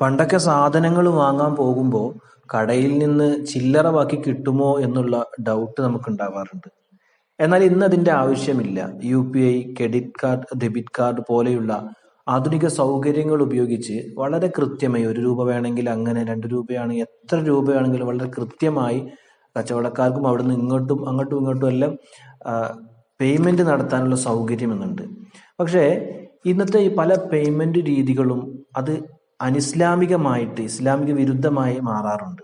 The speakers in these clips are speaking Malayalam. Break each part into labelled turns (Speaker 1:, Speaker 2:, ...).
Speaker 1: പണ്ടൊക്കെ സാധനങ്ങൾ വാങ്ങാൻ പോകുമ്പോൾ കടയിൽ നിന്ന് ചില്ലറ ബാക്കി കിട്ടുമോ എന്നുള്ള ഡൗട്ട് നമുക്ക് ഉണ്ടാവാറുണ്ട് എന്നാൽ ഇന്ന് അതിന്റെ ആവശ്യമില്ല. U P I credit card debit card പോലെയുള്ള ആധുനിക സൗകര്യങ്ങൾ ഉപയോഗിച്ച് വളരെ കൃത്യമായി ഒരു രൂപ വേണമെങ്കിൽ അങ്ങനെ രണ്ട് രൂപയാണെങ്കിൽ എത്ര രൂപയാണെങ്കിലും വളരെ കൃത്യമായി കച്ചവടക്കാർക്കും അവിടെ നിന്ന് ഇങ്ങോട്ടും അങ്ങോട്ടും ഇങ്ങോട്ടും എല്ലാം പേയ്മെന്റ് നടത്താനുള്ള സൗകര്യം എന്നുണ്ട്. പക്ഷേ ഇന്നത്തെ ഈ പല പേയ്മെന്റ് രീതികളും അത് അനിസ്ലാമികമായിട്ട് ഇസ്ലാമിക വിരുദ്ധമായി മാറാറുണ്ട്.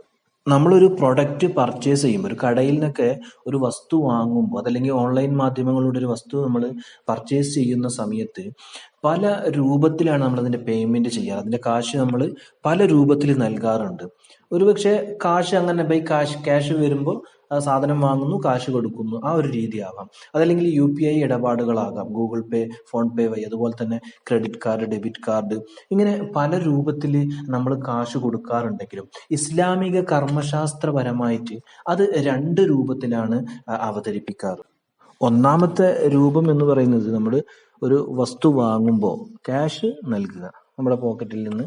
Speaker 1: നമ്മളൊരു പ്രൊഡക്റ്റ് പർച്ചേസ് ചെയ്യുമ്പോൾ ഒരു കടയിൽ നിന്നൊക്കെ ഒരു വസ്തു വാങ്ങുമ്പോൾ അതല്ലെങ്കിൽ ഓൺലൈൻ മാധ്യമങ്ങളിലൂടെ ഒരു വസ്തു നമ്മൾ പർച്ചേസ് ചെയ്യുന്ന സമയത്ത് പല രൂപത്തിലാണ് നമ്മൾ പേയ്മെന്റ് ചെയ്യാറ് അതിന്റെ കാശ് നമ്മൾ പല രൂപത്തിൽ നൽകാറുണ്ട്. ഒരുപക്ഷെ കാശ് അങ്ങനെ ബൈ കാശ് ക്യാഷ് വരുമ്പോൾ സാധനം വാങ്ങുന്നു കാശ് കൊടുക്കുന്നു. ആ ഒരു രീതി രീതിയാവാം. അതല്ലെങ്കിൽ യു പി ഐ ഇടപാടുകളാകാം. ഗൂഗിൾ പേ ഫോൺ പേ വഴി അതുപോലെ തന്നെ ക്രെഡിറ്റ് കാർഡ് ഡെബിറ്റ് കാർഡ്. ഇങ്ങനെ പല രൂപത്തിൽ നമ്മൾ കാശ് കൊടുക്കാറുണ്ടെങ്കിലും ഇസ്ലാമിക കർമ്മശാസ്ത്രപരമായിട്ട് അത് രണ്ട് രൂപത്തിലാണ് അവതരിപ്പിക്കാറ്. ഒന്നാമത്തെ രൂപം എന്ന് പറയുന്നത് നമ്മൾ ഒരു വസ്തു വാങ്ങുമ്പോൾ ക്യാഷ് നൽകുക. നമ്മുടെ പോക്കറ്റിൽ നിന്ന്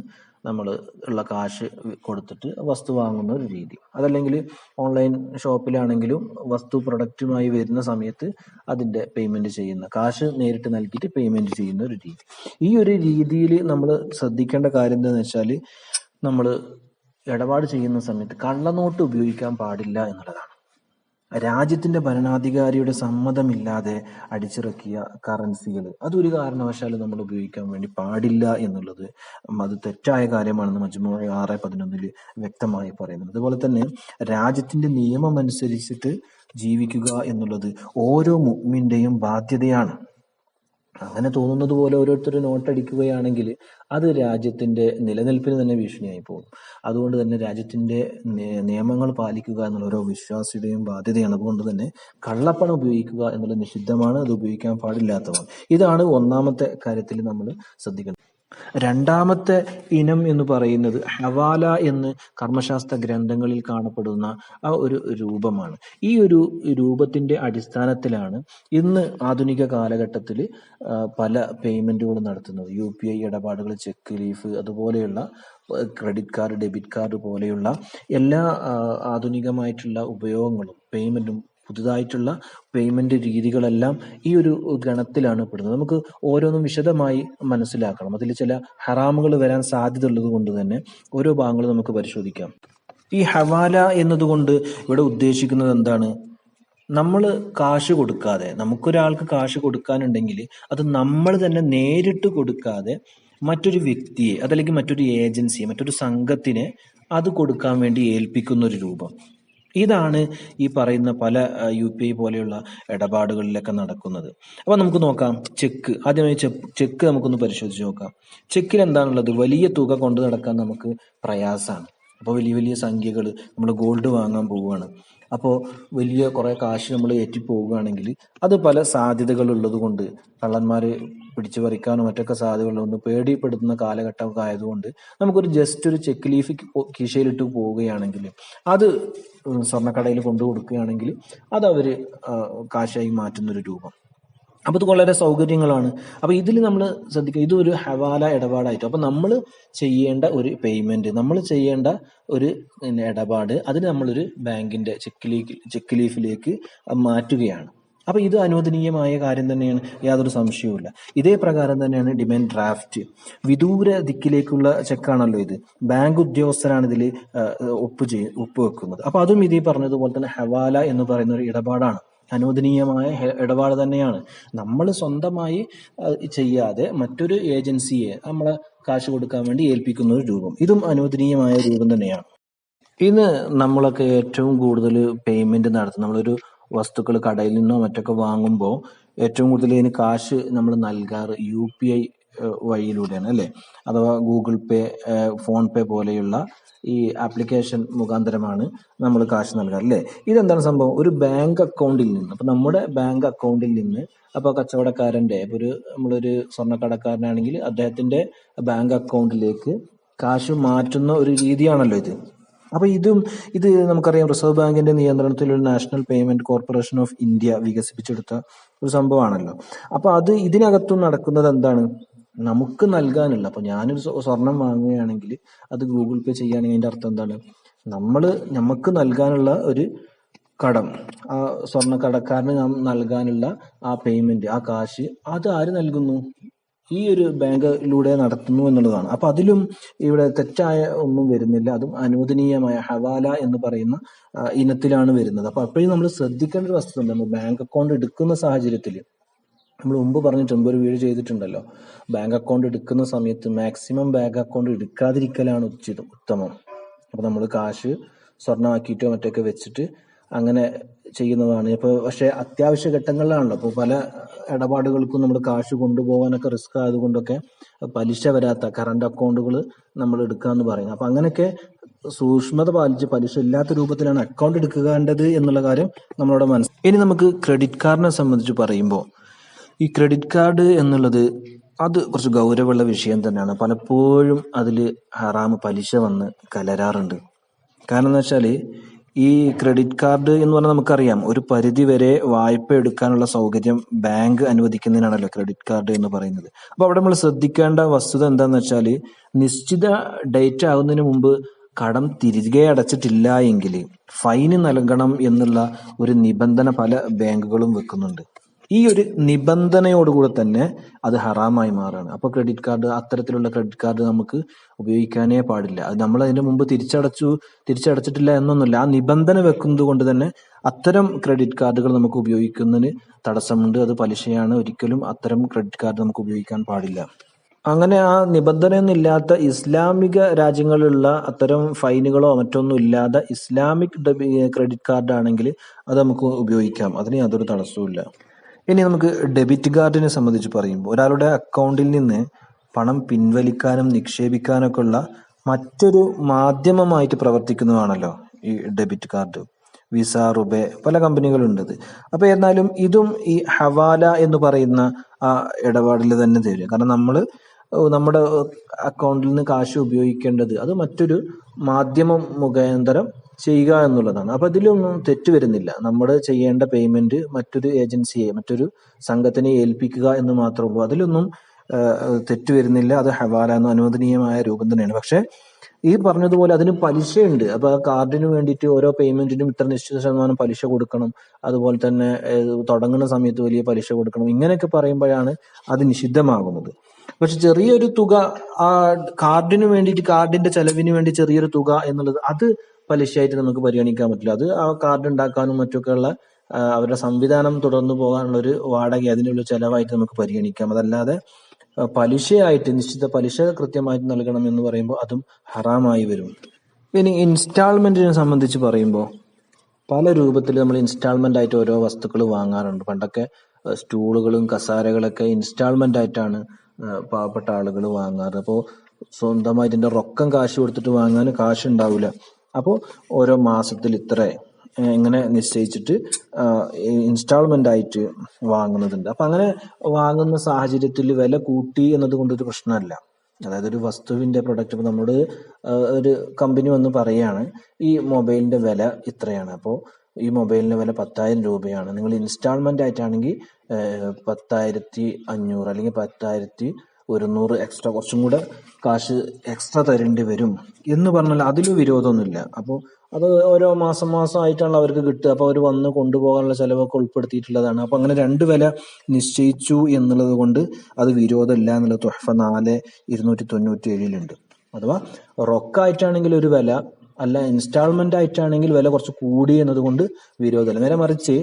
Speaker 1: നമ്മൾ ഉള്ള കാശ് കൊടുത്തിട്ട് വസ്തു വാങ്ങുന്ന ഒരു രീതി. അതല്ലെങ്കിൽ ഓൺലൈൻ ഷോപ്പിലാണെങ്കിലും വസ്തു പ്രൊഡക്റ്റുമായി വരുന്ന സമയത്ത് അതിന്റെ പേയ്മെന്റ് ചെയ്യുന്ന കാശ് നേരിട്ട് നൽകിയിട്ട് പേയ്മെന്റ് ചെയ്യുന്ന ഒരു രീതി. ഈ ഒരു രീതിയിൽ നമ്മൾ ശ്രദ്ധിക്കേണ്ട കാര്യം എന്താണെന്ന് വെച്ചാൽ നമ്മൾ ഇടപാട് ചെയ്യുന്ന സമയത്ത് കള്ളനോട്ട് ഉപയോഗിക്കാൻ പാടില്ല എന്നുള്ളതാണ്. രാജ്യത്തിന്റെ ഭരണാധികാരിയുടെ സമ്മതമില്ലാതെ അടിച്ചിറക്കിയ കറൻസികൾ അതൊരു കാരണവശാലും നമ്മൾ ഉപയോഗിക്കാൻ വേണ്ടി പാടില്ല എന്നുള്ളത് അത് തെറ്റായ കാര്യമാണെന്ന് മജ്മു ആറ് പതിനൊന്നിൽ വ്യക്തമായി പറയുന്നുണ്ട്. അതുപോലെ തന്നെ രാജ്യത്തിന്റെ നിയമം അനുസരിച്ചിട്ട് ജീവിക്കുക എന്നുള്ളത് ഓരോ മുഗ്മിന്റെയും ബാധ്യതയാണ്. അങ്ങനെ തോന്നുന്നത് പോലെ ഓരോരുത്തർ നോട്ടടിക്കുകയാണെങ്കിൽ അത് രാജ്യത്തിന്റെ നിലനിൽപ്പിന് തന്നെ ഭീഷണിയായി പോകും. അതുകൊണ്ട് തന്നെ രാജ്യത്തിന്റെ നിയമങ്ങൾ പാലിക്കുക എന്നുള്ള ഓരോ വിശ്വാസിയുടെയും ബാധ്യതയാണ്. അതുകൊണ്ട് തന്നെ കള്ളപ്പണം ഉപയോഗിക്കുക എന്നുള്ളത് നിഷിദ്ധമാണ്. അത് ഉപയോഗിക്കാൻ പാടില്ലാത്തതാണ്. ഇതാണ് ഒന്നാമത്തെ കാര്യത്തിൽ നമ്മൾ ശ്രദ്ധിക്കേണ്ടത്. രണ്ടാമത്തെ ഇനം എന്ന് പറയുന്നത് ഹവാല എന്ന് കർമ്മശാസ്ത്ര ഗ്രന്ഥങ്ങളിൽ കാണപ്പെടുന്ന ആ ഒരു രൂപമാണ്. ഈ ഒരു രൂപത്തിന്റെ അടിസ്ഥാനത്തിലാണ് ഇന്ന് ആധുനിക കാലഘട്ടത്തിൽ പല പേയ്മെന്റുകളും നടത്തുന്നത്. യു പി ഐ ഇടപാടുകൾ ചെക്ക് ലീഫ് അതുപോലെയുള്ള ക്രെഡിറ്റ് കാർഡ് ഡെബിറ്റ് കാർഡ് പോലെയുള്ള എല്ലാ ആധുനികമായിട്ടുള്ള ഉപയോഗങ്ങളും പേയ്മെന്റും പുതുതായിട്ടുള്ള പേയ്മെന്റ് രീതികളെല്ലാം ഈ ഒരു ഗണത്തിലാണ് പെടുന്നത്. നമുക്ക് ഓരോന്നും വിശദമായി മനസ്സിലാക്കണം. അതിൽ ചില ഹറാമുകൾ വരാൻ സാധ്യത ഉള്ളത് കൊണ്ട് തന്നെ ഓരോ ഭാഗങ്ങളും നമുക്ക് പരിശോധിക്കാം. ഈ ഹവാല എന്നതുകൊണ്ട് ഇവിടെ ഉദ്ദേശിക്കുന്നത് എന്താണ്? നമ്മൾ കാശ് കൊടുക്കാതെ നമുക്കൊരാൾക്ക് കാശ് കൊടുക്കാനുണ്ടെങ്കിൽ അത് നമ്മൾ തന്നെ നേരിട്ട് കൊടുക്കാതെ മറ്റൊരു വ്യക്തിയെ അതല്ലെങ്കിൽ മറ്റൊരു ഏജൻസിയെ മറ്റൊരു സംഘത്തിനെ അത് കൊടുക്കാൻ വേണ്ടി ഏൽപ്പിക്കുന്ന ഒരു രൂപം. ഇതാണ് ഈ പറയുന്ന പല യു പി ഐ പോലെയുള്ള ഇടപാടുകളിലൊക്കെ നടക്കുന്നത്. അപ്പൊ നമുക്ക് നോക്കാം ചെക്ക് ആദ്യമായി ചെക്ക് നമുക്കൊന്ന് പരിശോധിച്ച് നോക്കാം. ചെക്കിൽ എന്താണുള്ളത്? വലിയ തുക കൊണ്ടു നടക്കാൻ നമുക്ക് പ്രയാസമാണ്. അപ്പോൾ വലിയ വലിയ സംഖ്യകൾ നമ്മൾ ഗോൾഡ് വാങ്ങാൻ പോവുകയാണ്. അപ്പോൾ വലിയ കുറേ കാശ് നമ്മൾ ഏറ്റി പോവുകയാണെങ്കിൽ അത് പല സാധ്യതകളുള്ളത് കൊണ്ട് കള്ളന്മാർ പിടിച്ചു പറിക്കാനും മറ്റൊക്കെ സാധ്യതകളുണ്ട്. പേടിപ്പെടുത്തുന്ന കാലഘട്ടമൊക്കെ ആയതുകൊണ്ട് നമുക്കൊരു ജസ്റ്റ് ഒരു ചെക്ക് ലീഫ് കീശയിലിട്ട് പോവുകയാണെങ്കിൽ അത് സ്വർണക്കടയിൽ കൊണ്ടു കൊടുക്കുകയാണെങ്കിൽ അത് അവർ കാശായി മാറ്റുന്ന ഒരു രൂപം. അപ്പൊ ഇത് വളരെ സൗകര്യങ്ങളാണ്. അപ്പൊ ഇതിൽ നമ്മൾ ശ്രദ്ധിക്കുക ഇതൊരു ഹവാല ഇടപാടായിട്ട്. അപ്പൊ നമ്മൾ ചെയ്യേണ്ട ഒരു പേയ്മെന്റ് നമ്മൾ ചെയ്യേണ്ട ഒരു ഇടപാട് അതിന് നമ്മളൊരു ബാങ്കിന്റെ ചെക്ക് ലീഫ് ചെക്ക് ലീഫിലേക്ക് മാറ്റുകയാണ്. അപ്പൊ ഇത് അനുവദനീയമായ കാര്യം തന്നെയാണ്. യാതൊരു സംശയവുമില്ല. ഇതേ പ്രകാരം തന്നെയാണ് ഡിമാൻഡ് ഡ്രാഫ്റ്റ് വിദൂര ദിക്കിലേക്കുള്ള ചെക്കാണല്ലോ ഇത്. ബാങ്ക് ഉദ്യോഗസ്ഥരാണ് ഇതിൽ ഒപ്പ് ചെയ് ഒപ്പുവെക്കുന്നത് അപ്പൊ അതും ഇതീ പറഞ്ഞതുപോലെ തന്നെ ഹവാല എന്ന് പറയുന്ന ഒരു ഇടപാടാണ്. അനുവദനീയമായ ഇടപാട് തന്നെയാണ്. നമ്മൾ സ്വന്തമായി ചെയ്യാതെ മറ്റൊരു ഏജൻസിയെ നമ്മളെ കാശ് കൊടുക്കാൻ വേണ്ടി ഏൽപ്പിക്കുന്ന ഒരു രൂപം. ഇതും അനുവദനീയമായ രൂപം തന്നെയാണ്. ഇന്ന് നമ്മളൊക്കെ ഏറ്റവും കൂടുതൽ പേയ്മെന്റ് നടത്തുന്ന നമ്മളൊരു വസ്തുക്കൾ കടയിൽ നിന്നോ മറ്റൊക്കെ വാങ്ങുമ്പോൾ ഏറ്റവും കൂടുതൽ ഇതിന് കാശ് നമ്മൾ നൽകാറ് യു പി ഐ വഴിയിലൂടെയാണ് അല്ലെ? അഥവാ ഗൂഗിൾ പേ ഫോൺ പേ പോലെയുള്ള ഈ ആപ്ലിക്കേഷൻ മുഖാന്തരമാണ് നമ്മൾ കാശ് നൽകാറ് അല്ലേ? ഇതെന്താണ് സംഭവം? ഒരു ബാങ്ക് അക്കൗണ്ടിൽ നിന്ന് അപ്പൊ നമ്മുടെ ബാങ്ക് അക്കൗണ്ടിൽ നിന്ന് അപ്പോൾ കച്ചവടക്കാരന്റെ ഇപ്പൊ ഒരു നമ്മളൊരു സ്വർണക്കടക്കാരനാണെങ്കിൽ അദ്ദേഹത്തിന്റെ ബാങ്ക് അക്കൗണ്ടിലേക്ക് കാശ് മാറ്റുന്ന ഒരു രീതിയാണല്ലോ ഇത്. അപ്പൊ ഇതും ഇത് നമുക്കറിയാം റിസർവ് ബാങ്കിന്റെ നിയന്ത്രണത്തിലുള്ള National Payment Corporation of India വികസിപ്പിച്ചെടുത്ത ഒരു സംഭവമാണല്ലോ. അപ്പൊ അത് ഇതിനകത്തും നടക്കുന്നത് എന്താണ്? നമുക്ക് നൽകാനുള്ള അപ്പൊ ഞാനൊരു സ്വ- സ്വർണം വാങ്ങുകയാണെങ്കിൽ അത് ഗൂഗിൾ പേ ചെയ്യുകയാണെങ്കിൽ അതിന്റെ അർത്ഥം എന്താണ്? നമ്മൾ നമുക്ക് നൽകാനുള്ള ഒരു കടം ആ സ്വർണ കടക്കാരന് നൽകാനുള്ള ആ പേയ്മെന്റ് ആ കാശ് അത് ആര് നൽകുന്നു? ഈ ഒരു ബാങ്കിലൂടെ നടത്തുന്നു എന്നുള്ളതാണ്. അപ്പൊ അതിലും ഇവിടെ തെറ്റായ ഒന്നും വരുന്നില്ല. അതും അനുവദനീയമായ ഹവാല എന്ന് പറയുന്ന ഇനത്തിലാണ് വരുന്നത്. അപ്പൊ അപ്പോഴും നമ്മൾ ശ്രദ്ധിക്കേണ്ട ഒരു വസ്തുത നമ്മൾ ബാങ്ക് അക്കൗണ്ട് എടുക്കുന്ന സാഹചര്യത്തിൽ നമ്മൾ മുമ്പ് പറഞ്ഞിട്ടുണ്ട് ഒരു വീഡിയോ ചെയ്തിട്ടുണ്ടല്ലോ. ബാങ്ക് അക്കൗണ്ട് എടുക്കുന്ന സമയത്ത് മാക്സിമം ബാങ്ക് അക്കൗണ്ട് എടുക്കാതിരിക്കലാണ് ഉചിതം ഉത്തമം. അപ്പൊ നമ്മൾ കാശ് സ്വർണമാക്കിയിട്ടോ മറ്റൊക്കെ വെച്ചിട്ട് അങ്ങനെ ചെയ്യുന്നതാണ്. ഇപ്പൊ പക്ഷെ അത്യാവശ്യ ഘട്ടങ്ങളിലാണല്ലോ. അപ്പോൾ പല ഇടപാടുകൾക്കും നമ്മൾ കാശ് കൊണ്ടുപോകാനൊക്കെ റിസ്ക് ആയതുകൊണ്ടൊക്കെ പലിശ വരാത്ത കറണ്ട് അക്കൗണ്ടുകൾ നമ്മൾ എടുക്കുക എന്ന് പറയുന്നത്. അപ്പൊ അങ്ങനെയൊക്കെ സൂക്ഷ്മത പാലിച്ച് പലിശ ഇല്ലാത്ത രൂപത്തിലാണ് അക്കൗണ്ട് എടുക്കേണ്ടത് എന്നുള്ള കാര്യം നമ്മളോട് മനസ്സിൽ ഇനി നമുക്ക് ക്രെഡിറ്റ് കാർഡിനെ സംബന്ധിച്ച് പറയുമ്പോൾ ഈ ക്രെഡിറ്റ് കാർഡ് എന്നുള്ളത് അത് കുറച്ച് ഗൗരവമുള്ള വിഷയം തന്നെയാണ്. പലപ്പോഴും അതിൽ ഹറാമ് പലിശ വന്ന് കലരാറുണ്ട്. കാരണം എന്ന് വെച്ചാൽ ഈ ക്രെഡിറ്റ് കാർഡ് എന്ന് പറഞ്ഞാൽ നമുക്കറിയാം ഒരു പരിധി വരെ വായ്പ എടുക്കാനുള്ള സൗകര്യം ബാങ്ക് അനുവദിക്കുന്നതിനാണല്ലോ ക്രെഡിറ്റ് കാർഡ് എന്ന് പറയുന്നത്. അപ്പൊ അവിടെ നമ്മൾ ശ്രദ്ധിക്കേണ്ട വസ്തുത എന്താന്ന് വെച്ചാൽ നിശ്ചിത ഡേറ്റ് ആകുന്നതിന് മുമ്പ് കടം തിരികെ അടച്ചിട്ടില്ല എങ്കിൽ ഫൈന് നൽകണം എന്നുള്ള ഒരു നിബന്ധന പല ബാങ്കുകളും വെക്കുന്നുണ്ട്. ഈ ഒരു നിബന്ധനയോടുകൂടെ തന്നെ അത് ഹറാമായി മാറാണ്. അപ്പൊ ക്രെഡിറ്റ് കാർഡ് അത്തരത്തിലുള്ള ക്രെഡിറ്റ് കാർഡ് നമുക്ക് ഉപയോഗിക്കാനേ പാടില്ല. അത് നമ്മൾ അതിന്റെ മുമ്പ് തിരിച്ചടച്ചു തിരിച്ചടച്ചിട്ടില്ല എന്നൊന്നുമില്ല. ആ നിബന്ധന വെക്കുന്നത് കൊണ്ട് തന്നെ അത്തരം ക്രെഡിറ്റ് കാർഡുകൾ നമുക്ക് ഉപയോഗിക്കുന്നതിന് തടസ്സമുണ്ട്. അത് പലിശയാണ്. ഒരിക്കലും അത്തരം ക്രെഡിറ്റ് കാർഡ് നമുക്ക് ഉപയോഗിക്കാൻ പാടില്ല. അങ്ങനെ ആ നിബന്ധനയൊന്നുമില്ലാത്ത ഇസ്ലാമിക രാജ്യങ്ങളിലുള്ള അത്തരം ഫൈനുകളോ മറ്റൊന്നും ഇല്ലാതെ ഇസ്ലാമിക് ക്രെഡിറ്റ് കാർഡ് ആണെങ്കിൽ അത് നമുക്ക് ഉപയോഗിക്കാം. അതിന് യാതൊരു തടസ്സവും ഇനി നമുക്ക് ഡെബിറ്റ് കാർഡിനെ സംബന്ധിച്ച് പറയുമ്പോൾ ഒരാളുടെ അക്കൗണ്ടിൽ നിന്ന് പണം പിൻവലിക്കാനും നിക്ഷേപിക്കാനൊക്കെ ഉള്ള മറ്റൊരു മാധ്യമമായിട്ട് പ്രവർത്തിക്കുന്നതാണല്ലോ ഈ ഡെബിറ്റ് കാർഡ് വിസ റുബെ പല കമ്പനികളുണ്ട് ഇത് അപ്പൊ എന്നാലും ഇതും ഈ ഹവാല എന്ന് പറയുന്ന ആ ഇടപാടിൽ തന്നെ തരും കാരണം നമ്മൾ നമ്മുടെ അക്കൗണ്ടിൽ നിന്ന് കാശ് ഉപയോഗിക്കേണ്ടത് അത് മറ്റൊരു മാധ്യമം മുഖാന്തരം ചെയ്യുക എന്നുള്ളതാണ്. അപ്പൊ ഇതിലൊന്നും തെറ്റ് വരുന്നില്ല. നമ്മൾ ചെയ്യേണ്ട പേയ്മെന്റ് മറ്റൊരു ഏജൻസിയെ മറ്റൊരു സംഘത്തിനെ ഏൽപ്പിക്കുക എന്ന് മാത്രമേ ഉള്ളൂ. അതിലൊന്നും തെറ്റ് വരുന്നില്ല. അത് ഹവാല എന്ന അനുവദനീയമായ രൂപം തന്നെയാണ്. പക്ഷെ ഈ പറഞ്ഞതുപോലെ അതിന് പലിശയുണ്ട്. അപ്പൊ ആ കാർഡിന് വേണ്ടിയിട്ട് ഓരോ പേയ്മെന്റിനും ഇത്ര നിശ്ചിത ശതമാനം പലിശ കൊടുക്കണം. അതുപോലെ തന്നെ തുടങ്ങുന്ന സമയത്ത് വലിയ പലിശ കൊടുക്കണം. ഇങ്ങനെയൊക്കെ പറയുമ്പോഴാണ് അത് നിഷിദ്ധമാകുന്നത്. പക്ഷെ ചെറിയൊരു തുക ആ കാർഡിന് വേണ്ടിയിട്ട് കാർഡിന്റെ ചെലവിന് വേണ്ടി ചെറിയൊരു തുക എന്നുള്ളത് അത് പലിശയായിട്ട് നമുക്ക് പരിഗണിക്കാൻ പറ്റില്ല. അത് ആ കാർഡ് ഉണ്ടാക്കാനും മറ്റൊക്കെയുള്ള ഉള്ള അവരുടെ സംവിധാനം തുടർന്നു പോകാനുള്ള ഒരു വാടക അതിനുള്ള ചെലവായിട്ട് നമുക്ക് പരിഗണിക്കാം. അതല്ലാതെ പലിശയായിട്ട് നിശ്ചിത പലിശ കൃത്യമായിട്ട് നൽകണം എന്ന് പറയുമ്പോൾ അതും ഹറാമായി വരും. ഇനി ഇൻസ്റ്റാൾമെന്റിനെ സംബന്ധിച്ച് പറയുമ്പോൾ പല രൂപത്തിൽ നമ്മൾ ഇൻസ്റ്റാൾമെന്റ് ആയിട്ട് ഓരോ വസ്തുക്കൾ വാങ്ങാറുണ്ട്. പണ്ടൊക്കെ സ്റ്റൂളുകളും കസാരകളൊക്കെ ഇൻസ്റ്റാൾമെന്റ് ആയിട്ടാണ് പാവപ്പെട്ട ആളുകൾ വാങ്ങാറ്. അപ്പോൾ സ്വന്തമായിട്ട് ഇതിന്റെ റൊക്കം കാശ് കൊടുത്തിട്ട് വാങ്ങാൻ കാശ് ഉണ്ടാവില്ല അപ്പോൾ ഓരോ മാസത്തിൽ ഇത്ര ഇങ്ങനെ നിശ്ചയിച്ചിട്ട് ഇൻസ്റ്റാൾമെന്റ് ആയിട്ട് വാങ്ങുന്നതുണ്ട്. അപ്പൊ അങ്ങനെ വാങ്ങുന്ന സാഹചര്യത്തിൽ വില കൂട്ടി എന്നത് കൊണ്ടൊരു പ്രശ്നമല്ല. അതായത് ഒരു വസ്തുവിന്റെ പ്രൊഡക്റ്റ് ഇപ്പൊ നമ്മുടെ ഒരു കമ്പനി വന്ന് പറയാണ് ഈ മൊബൈലിന്റെ വില ഇത്രയാണ്. അപ്പോൾ ഈ മൊബൈലിന്റെ വില പത്തായിരം രൂപയാണ്. നിങ്ങൾ ഇൻസ്റ്റാൾമെന്റ് ആയിട്ടാണെങ്കിൽ പത്തായിരത്തി അഞ്ഞൂറ് അല്ലെങ്കിൽ പത്തായിരത്തി ഒരുന്നൂറ് എക്സ്ട്രാ കുറച്ചും കൂടെ കാശ് എക്സ്ട്രാ തരേണ്ടി വരും എന്ന് പറഞ്ഞാൽ അതിൽ വിരോധമൊന്നുമില്ല. അപ്പോൾ അത് ഓരോ മാസം മാസം ആയിട്ടാണ് അവർക്ക് കിട്ടുക. അപ്പോൾ അവർ വന്ന് കൊണ്ടുപോകാനുള്ള ചിലവൊക്കെ ഉൾപ്പെടുത്തിയിട്ടുള്ളതാണ്. അപ്പോൾ അങ്ങനെ രണ്ട് വില നിശ്ചയിച്ചു എന്നുള്ളത് കൊണ്ട് അത് വിരോധമില്ല എന്നുള്ളത് തൊഹഫ നാല് ഇരുന്നൂറ്റി തൊണ്ണൂറ്റി ഏഴിലുണ്ട് അഥവാ റൊക്കായിട്ടാണെങ്കിൽ ഒരു വില അല്ല ഇൻസ്റ്റാൾമെന്റ് ആയിട്ടാണെങ്കിൽ വില കുറച്ച് കൂടി എന്നതുകൊണ്ട് വിരോധമില്ല. നേരെ മറിച്ച്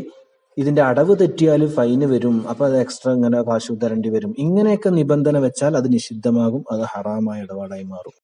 Speaker 1: ഇതിന്റെ അടവ് തെറ്റിയാൽ ഫൈന് വരും. അപ്പൊ അത് എക്സ്ട്രാ ഇങ്ങനെ കാശ് തരേണ്ടി വരും. ഇങ്ങനെയൊക്കെ നിബന്ധന വെച്ചാൽ അത് നിഷിദ്ധമാകും അത് ഹറാമായ ഇടപാടായി മാറും.